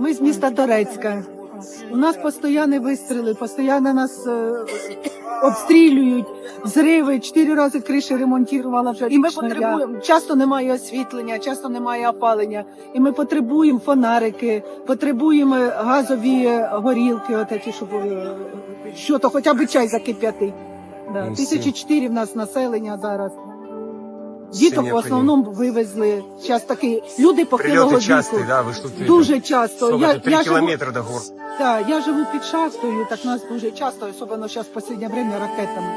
Ми з міста Торецька. У нас постійні вистріли, постійно нас е, обстрілюють, зриви, чотири рази криші ремонтувала вже. І ми потребуємо. Часто немає освітлення, часто немає опалення. І ми потребуємо фонарики, потребуємо газові горілки, отакі, щоб е, що то хоча б чай закип'яти. Да. Ну, Тисячі чотири в нас населення зараз. Діток в основному вивезли. Зараз такі люди похилого віку. часті, да, ви ж тут Дуже часто. Сколько Я, тут? Три я, живу, кілометри до гор. да, я живу під шахтою, так нас дуже часто, особливо зараз в останнє время ракетами.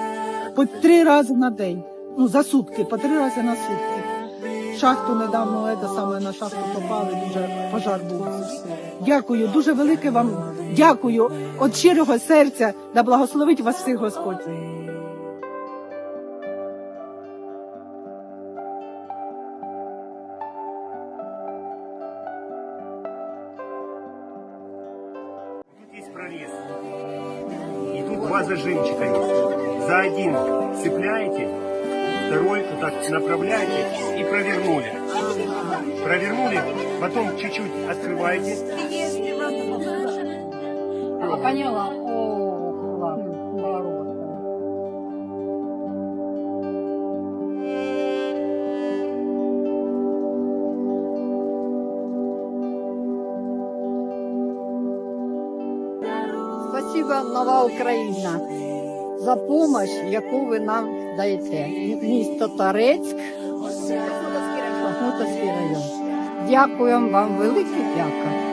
По три рази на день. Ну, за сутки, по три рази на сутки. Шахту недавно це саме на шахту попали, дуже пожар був. Дякую, дуже велике вам дякую. От щирого серця, да благословить вас всіх Господь. Два зажимчика есть. За один цепляете, второй вот так направляете и провернули. Провернули, потом чуть-чуть открываете. Поняла. Спасибо, нова Україна, за допомогу, яку ви нам даєте. Місто Торецьк, Бахмутовський район. Дякуємо вам, велике дякую.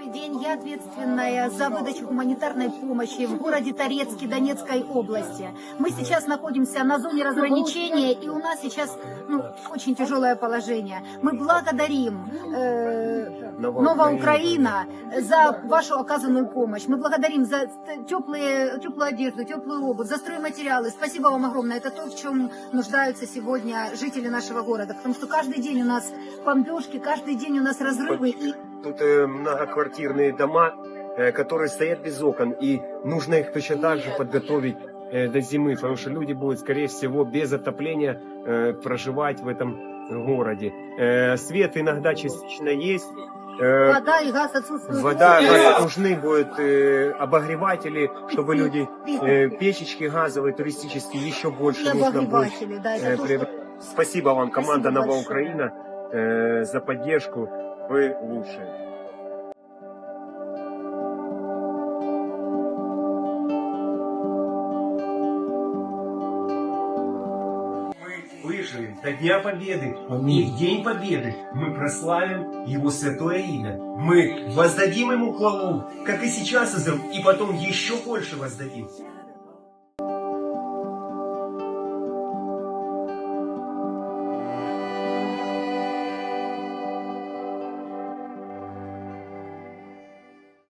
Добрый день. Я ответственная за выдачу гуманитарной помощи в городе Торецке Донецкой области. Мы сейчас находимся на зоне разграничения, и у нас сейчас ну, очень тяжелое положение. Мы благодарим э, Новая Украина за вашу оказанную помощь. Мы благодарим за теплые, теплую одежду, теплую обувь, за стройматериалы. Спасибо вам огромное. Это то, в чем нуждаются сегодня жители нашего города. Потому что каждый день у нас бомбежки, каждый день у нас разрывы. И Тут э, многоквартирные дома, э, которые стоят без окон, и нужно их точно так же подготовить э, до зимы, потому что люди будут, скорее всего, без отопления э, проживать в этом городе. Э, свет иногда частично есть. э, вода и газ отсутствуют. Вода, газ, нужны будут э, обогреватели, чтобы люди, э, печечки газовые, туристические, еще больше И нужно будет. обогреватели, да, это э, то, приобрести. Спасибо вам, команда Спасибо Нова большое. Украина, э, за поддержку. Вы лучшие. Мы выживем до Дня Победы. И в День Победы мы прославим Его святое имя. Мы воздадим Ему хвалу, как и сейчас, и потом еще больше воздадим.